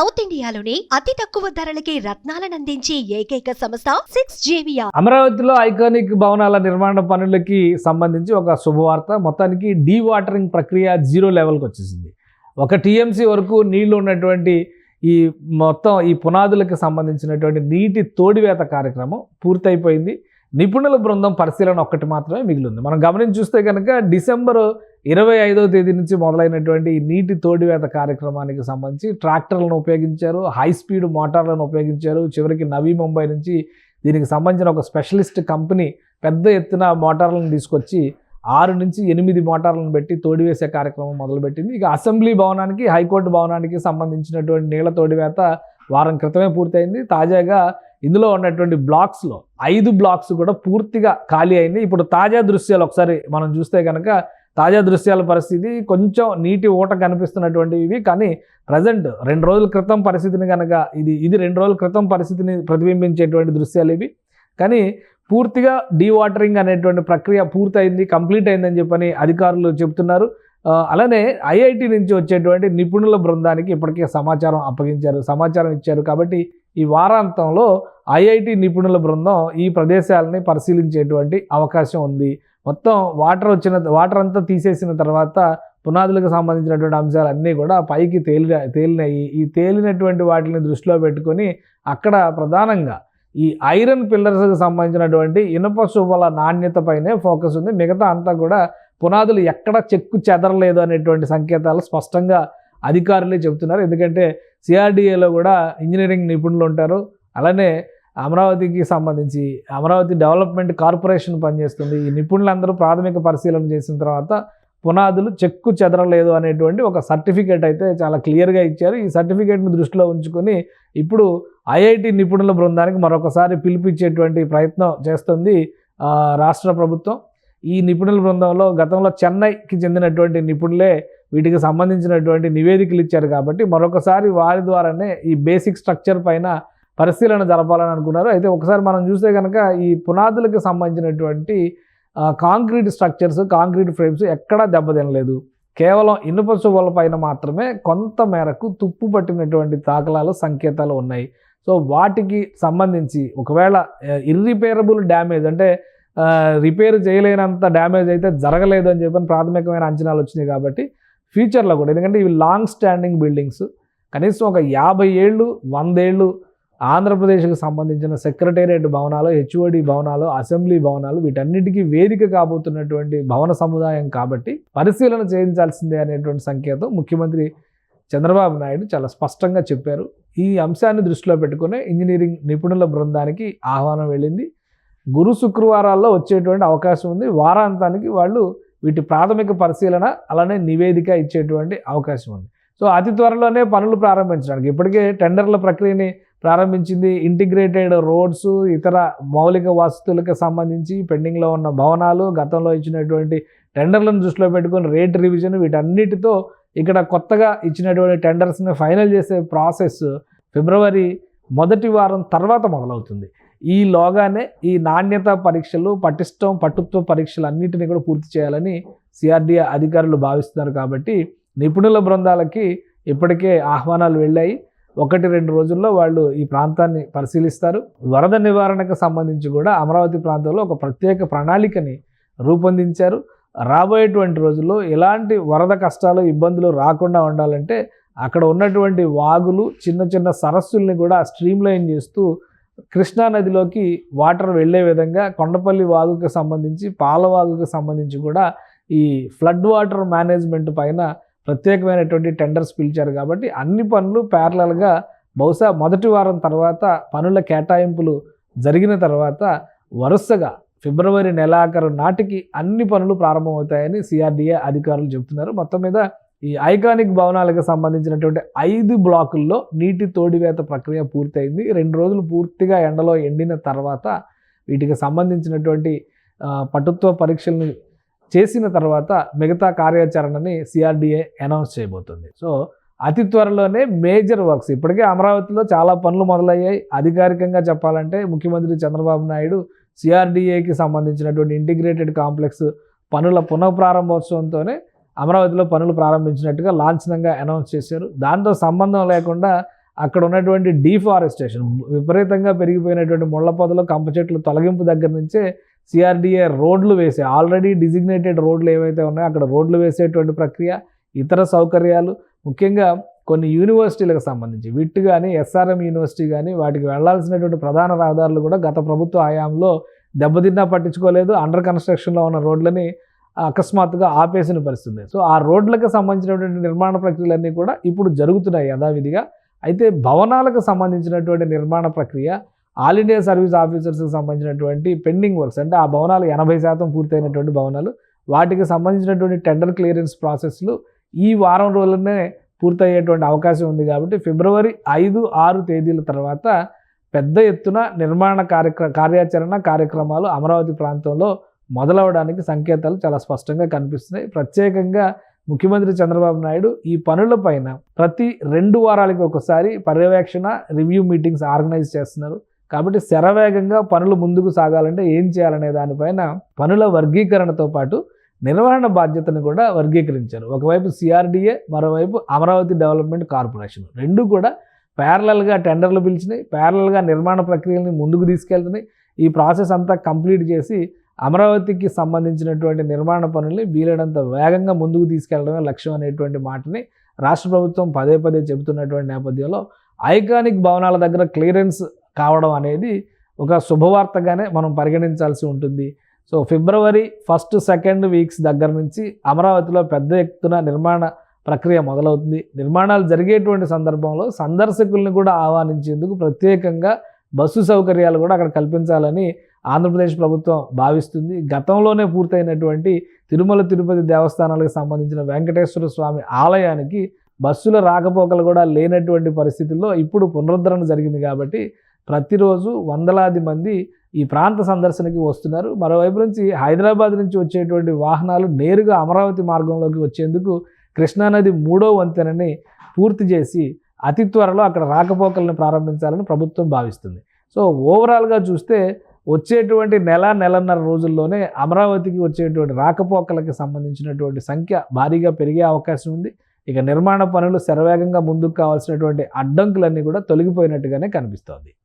South ఇండియాలోని అతి తక్కువ ధరలకి రత్నాలను అందించే ఏకైక సంస్థ సిక్స్ జేవియా అమరావతిలో ఐకానిక్ భవనాల నిర్మాణ పనులకి సంబంధించి ఒక శుభవార్త. మొత్తానికి డీ వాటరింగ్ ప్రక్రియ జీరో లెవెల్కి వచ్చేసింది. ఒక టీఎంసీ వరకు నీళ్ళు ఉన్నటువంటి ఈ మొత్తం ఈ పునాదులకు సంబంధించినటువంటి నీటి తోడివేత కార్యక్రమం పూర్తయిపోయింది. నిపుణుల బృందం పరిశీలన ఒక్కటి మాత్రమే మిగిలింది. మనం గమనించి చూస్తే కనుక డిసెంబర్ ఇరవై ఐదవ తేదీ నుంచి మొదలైనటువంటి నీటి తోడివేత కార్యక్రమానికి సంబంధించి ట్రాక్టర్లను ఉపయోగించారు హై స్పీడ్ మోటార్లను ఉపయోగించారు. చివరికి నవీ ముంబై నుంచి దీనికి సంబంధించిన ఒక స్పెషలిస్ట్ కంపెనీ పెద్ద ఎత్తున మోటార్లను తీసుకొచ్చి ఆరు నుంచి ఎనిమిది మోటార్లను పెట్టి తోడివేసే కార్యక్రమం మొదలుపెట్టింది. ఇక అసెంబ్లీ భవనానికి హైకోర్టు భవనానికి సంబంధించినటువంటి నీళ్ళ తోడివేత వారం క్రితమే పూర్తయింది. తాజాగా ఇందులో ఉన్నటువంటి బ్లాక్స్లో ఐదు బ్లాక్స్ కూడా పూర్తిగా ఖాళీ అయింది ఇప్పుడు తాజా దృశ్యాలు ఒకసారి మనం చూస్తే కనుక తాజా దృశ్యాల పరిస్థితి కొంచెం నీటి ఊట కనిపిస్తున్నటువంటివి ఇవి కానీ ప్రజెంట్ రెండు రోజుల క్రితం పరిస్థితిని కనుక ఇది ఇది రెండు రోజుల క్రితం పరిస్థితిని ప్రతిబింబించేటువంటి దృశ్యాలు ఇవి. కానీ పూర్తిగా డీవాటరింగ్ అనేటువంటి ప్రక్రియ పూర్తయింది కంప్లీట్ అయిందని చెప్పని అధికారులు చెబుతున్నారు అలానే ఐఐటి నుంచి వచ్చేటువంటి నిపుణుల బృందానికి ఇప్పటికే సమాచారం అప్పగించారు సమాచారం ఇచ్చారు. కాబట్టి ఈ వారాంతంలో ఐఐటి నిపుణుల బృందం ఈ ప్రదేశాలని పరిశీలించేటువంటి అవకాశం ఉంది. మొత్తం వాటర్ వచ్చిన వాటర్ అంతా తీసేసిన తర్వాత పునాదులకు సంబంధించినటువంటి అంశాలన్నీ కూడా పైకి తేలి తేలినాయి. ఈ తేలినటువంటి వాటిని దృష్టిలో పెట్టుకొని అక్కడ ప్రధానంగా ఈ ఐరన్ పిల్లర్స్కి సంబంధించినటువంటి ఇనుప శుభల నాణ్యతపైనే ఫోకస్ ఉంది. మిగతా అంతా కూడా పునాదులు ఎక్కడ చెక్కు చెదరలేదు అనేటువంటి సంకేతాలు స్పష్టంగా అధికారులే చెబుతున్నారు. ఎందుకంటే సిఆర్డిఏలో కూడా ఇంజనీరింగ్ నిపుణులు ఉంటారు. అలానే అమరావతికి సంబంధించి అమరావతి డెవలప్మెంట్ కార్పొరేషన్ పనిచేస్తుంది. ఈ నిపుణులందరూ ప్రాథమిక పరిశీలన చేసిన తర్వాత పునాదులు చెక్కు చెదరలేదు అనేటువంటి ఒక సర్టిఫికేట్ అయితే చాలా క్లియర్గా ఇచ్చారు. ఈ సర్టిఫికేట్ను దృష్టిలో ఉంచుకొని ఇప్పుడు ఐఐటి నిపుణుల బృందానికి మరొకసారి పిలిపించేటువంటి ప్రయత్నం చేస్తుంది రాష్ట్ర ప్రభుత్వం. ఈ నిపుణుల బృందంలో గతంలో చెన్నైకి చెందినటువంటి నిపుణులే వీటికి సంబంధించినటువంటి నివేదికలు ఇచ్చారు కాబట్టి మరొకసారి వారి ద్వారానే ఈ బేసిక్ స్ట్రక్చర్ పైన పరిశీలన జరపాలని అనుకున్నారు. అయితే ఒకసారి మనం చూస్తే కనుక ఈ పునాదులకు సంబంధించినటువంటి కాంక్రీట్ స్ట్రక్చర్స్ కాంక్రీట్ ఫ్రేమ్స్ ఎక్కడా దెబ్బతినలేదు. కేవలం ఇనుప శుభల పైన మాత్రమే కొంత మేరకు తుప్పు పట్టినటువంటి తాకలాలు సంకేతాలు ఉన్నాయి. సో వాటికి సంబంధించి ఒకవేళ ఇర్రిపేరబుల్ డ్యామేజ్ అంటే రిపేర్ చేయలేనంత డ్యామేజ్ అయితే జరగలేదు అని చెప్పని ప్రాథమికమైన అంచనాలు వచ్చినాయి కాబట్టి ఫ్యూచర్లో కూడా. ఎందుకంటే ఇవి లాంగ్ స్టాండింగ్ బిల్డింగ్స్ కనీసం ఒక యాభై ఏళ్ళు వందేళ్ళు ఆంధ్రప్రదేశ్కు సంబంధించిన సెక్రటేరియట్ భవనాలు హెచ్ఓడి భవనాలు అసెంబ్లీ భవనాలు వీటన్నిటికీ వేదిక కాబోతున్నటువంటి భవన సముదాయం కాబట్టి పరిశీలన చేయించాల్సిందే అనేటువంటి సంకేతం ముఖ్యమంత్రి చంద్రబాబు నాయుడు చాలా స్పష్టంగా చెప్పారు. ఈ అంశాన్ని దృష్టిలో పెట్టుకునే ఇంజనీరింగ్ నిపుణుల బృందానికి ఆహ్వానం వెళ్ళింది. గురు శుక్రవారాల్లో వచ్చేటువంటి అవకాశం ఉంది. వారాంతానికి వాళ్ళు వీటి ప్రాథమిక పరిశీలన అలానే నివేదిక ఇచ్చేటువంటి అవకాశం ఉంది. సో అతి త్వరలోనే పనులు ప్రారంభించడానికి ఇప్పటికే టెండర్ల ప్రక్రియని ప్రారంభించింది. ఇంటిగ్రేటెడ్ రోడ్స్ ఇతర మౌలిక వసతులకు సంబంధించి పెండింగ్లో ఉన్న భవనాలు గతంలో ఇచ్చినటువంటి టెండర్లను దృష్టిలో పెట్టుకుని రేట్ రివిజన్ వీటన్నిటితో ఇక్కడ కొత్తగా ఇచ్చినటువంటి టెండర్స్ని ఫైనల్ చేసే ప్రాసెస్ ఫిబ్రవరి మొదటి వారం తర్వాత మొదలవుతుంది. ఈలోగానే ఈ నాణ్యత పరీక్షలు పటిష్టం పట్టుత్వ పరీక్షలు అన్నిటిని కూడా పూర్తి చేయాలని సిఆర్డిఏ అధికారులు భావిస్తున్నారు కాబట్టి నిపుణుల బృందాలకి ఇప్పటికే ఆహ్వానాలు వెళ్ళాయి. ఒకటి రెండు రోజుల్లో వాళ్ళు ఈ ప్రాంతాన్ని పరిశీలిస్తారు. వరద నివారణకు సంబంధించి కూడా అమరావతి ప్రాంతంలో ఒక ప్రత్యేక ప్రణాళికని రూపొందించారు. రాబోయేటువంటి రోజుల్లో ఎలాంటి వరద కష్టాలు ఇబ్బందులు రాకుండా ఉండాలంటే అక్కడ ఉన్నటువంటి వాగులు చిన్న చిన్న సరస్సుల్ని కూడా స్ట్రీమ్లైన్ చేస్తూ కృష్ణా నదిలోకి వాటర్ వెళ్ళే విధంగా కొండపల్లి వాగుకి సంబంధించి పాలవాగుకి సంబంధించి కూడా ఈ ఫ్లడ్ వాటర్ మేనేజ్మెంట్ పైన ప్రత్యేకమైనటువంటి టెండర్స్ పిలిచారు కాబట్టి అన్ని పనులు ప్యారలల్గా బహుశా మొదటి వారం తర్వాత పనుల కేటాయింపులు జరిగిన తర్వాత వరుసగా ఫిబ్రవరి నెలాఖరు నాటికి అన్ని పనులు ప్రారంభమవుతాయని సిఆర్డీఏ అధికారులు చెబుతున్నారు. మొత్తం మీద ఈ ఐకానిక్ భవనాలకు సంబంధించినటువంటి ఐదు బ్లాకుల్లో నీటి తోడివేత ప్రక్రియ పూర్తయింది. రెండు రోజులు పూర్తిగా ఎండలో ఎండిన తర్వాత వీటికి సంబంధించినటువంటి పటుత్వ పరీక్షలను చేసిన తర్వాత మిగతా కార్యాచరణని సిఆర్డిఏ అనౌన్స్ చేయబోతుంది. సో అతి త్వరలోనే మేజర్ వర్క్స్ ఇప్పటికే అమరావతిలో చాలా పనులు మొదలయ్యాయి. అధికారికంగా చెప్పాలంటే ముఖ్యమంత్రి చంద్రబాబు నాయుడు సిఆర్డిఏకి సంబంధించినటువంటి ఇంటిగ్రేటెడ్ కాంప్లెక్స్ పనుల పునఃప్రారంభోత్సవంతోనే అమరావతిలో పనులు ప్రారంభించినట్టుగా లాంఛనంగా అనౌన్స్ చేశారు. దాంతో సంబంధం లేకుండా అక్కడ ఉన్నటువంటి డీఫారెస్టేషన్ విపరీతంగా పెరిగిపోయినటువంటి ముళ్ళ పొదలు కంప చెట్లు తొలగింపు దగ్గర నుంచే సిఆర్డిఏ రోడ్లు వేసే ఆల్రెడీ డిజిగ్నేటెడ్ రోడ్లు ఏవైతే ఉన్నాయో అక్కడ రోడ్లు వేసేటువంటి ప్రక్రియ ఇతర సౌకర్యాలు ముఖ్యంగా కొన్ని యూనివర్సిటీలకు సంబంధించి విట్ కానీ ఎస్ఆర్ఎం యూనివర్సిటీ కానీ వాటికి వెళ్ళాల్సినటువంటి ప్రధాన రహదారులు కూడా గత ప్రభుత్వ హయాంలో దెబ్బతిన్నా పట్టించుకోలేదు. అండర్ కన్స్ట్రక్షన్లో ఉన్న రోడ్లని అకస్మాత్తుగా ఆపేసిన పరిస్థితి సో ఆ రోడ్లకు సంబంధించినటువంటి నిర్మాణ ప్రక్రియలన్నీ కూడా ఇప్పుడు జరుగుతున్నాయి యథావిధిగా. అయితే భవనాలకు సంబంధించినటువంటి నిర్మాణ ప్రక్రియ ఆల్ ఇండియా సర్వీస్ ఆఫీసర్స్కి సంబంధించినటువంటి పెండింగ్ వర్క్స్ అంటే ఆ భవనాలు ఎనభై శాతం పూర్తయినటువంటి భవనాలు వాటికి సంబంధించినటువంటి టెండర్ క్లియరెన్స్ ప్రాసెస్లు ఈ వారం రోజులనే పూర్తయ్యేటువంటి అవకాశం ఉంది కాబట్టి ఫిబ్రవరి ఐదు ఆరు తేదీల తర్వాత పెద్ద ఎత్తున నిర్మాణ కార్యక్ర కార్యాచరణ కార్యక్రమాలు అమరావతి ప్రాంతంలో మొదలవడానికి సంకేతాలు చాలా స్పష్టంగా కనిపిస్తున్నాయి. ప్రత్యేకంగా ముఖ్యమంత్రి చంద్రబాబు నాయుడు ఈ పనులపైన ప్రతి రెండు వారాలకి ఒకసారి పర్యవేక్షణ రివ్యూ మీటింగ్స్ ఆర్గనైజ్ చేస్తున్నారు. కాబట్టి శరవేగంగా పనులు ముందుకు సాగాలంటే ఏం చేయాలనే దానిపైన పనుల వర్గీకరణతో పాటు నిర్వహణ బాధ్యతను కూడా వర్గీకరించారు. ఒకవైపు సిఆర్డీఏ మరోవైపు అమరావతి డెవలప్మెంట్ కార్పొరేషన్ రెండు కూడా ప్యారలల్గా టెండర్లు పిలిచినాయి ప్యారలల్గా నిర్మాణ ప్రక్రియల్ని ముందుకు తీసుకెళ్తున్నాయి. ఈ ప్రాసెస్ అంతా కంప్లీట్ చేసి అమరావతికి సంబంధించినటువంటి నిర్మాణ పనుల్ని వీలైనంత వేగంగా ముందుకు తీసుకెళ్ళడమే లక్ష్యం అనేటువంటి మాటని రాష్ట్ర ప్రభుత్వం పదే పదే చెబుతున్నటువంటి నేపథ్యంలో ఐకానిక్ భవనాల దగ్గర క్లియరెన్స్ కావడం అనేది ఒక శుభవార్తగానే మనం పరిగణించాల్సి ఉంటుంది. సో ఫిబ్రవరి ఫస్ట్ సెకండ్ వీక్స్ దగ్గర నుంచి అమరావతిలో పెద్ద ఎత్తున నిర్మాణ ప్రక్రియ మొదలవుతుంది. నిర్మాణాలు జరిగేటువంటి సందర్భంలో సందర్శకుల్ని కూడా ఆహ్వానించేందుకు ప్రత్యేకంగా బస్సు సౌకర్యాలు కూడా అక్కడ కల్పించాలని ఆంధ్రప్రదేశ్ ప్రభుత్వం భావిస్తుంది. గతంలోనే పూర్తయినటువంటి తిరుమల తిరుపతి దేవస్థానాలకు సంబంధించిన వెంకటేశ్వర స్వామి ఆలయానికి బస్సుల రాకపోకలు కూడా లేనటువంటి పరిస్థితుల్లో ఇప్పుడు పునరుద్ధరణ జరిగింది కాబట్టి ప్రతిరోజు వందలాది మంది ఈ ప్రాంత సందర్శనకి వస్తున్నారు. మరోవైపు నుంచి హైదరాబాద్ నుంచి వచ్చేటువంటి వాహనాలు నేరుగా అమరావతి మార్గంలోకి వచ్చేందుకు కృష్ణానది మూడో వంతెనని పూర్తి చేసి అతి త్వరలో అక్కడ రాకపోకలను ప్రారంభించాలని ప్రభుత్వం భావిస్తుంది. సో ఓవరాల్గా చూస్తే వచ్చేటువంటి నెల నెలన్నర రోజుల్లోనే అమరావతికి వచ్చేటువంటి రాకపోకలకి సంబంధించినటువంటి సంఖ్య భారీగా పెరిగే అవకాశం ఉంది. ఇక నిర్మాణ పనులు శరవేగంగా ముందుకు కావాల్సినటువంటి అడ్డంకులన్నీ కూడా తొలగిపోయినట్టుగానే కనిపిస్తోంది.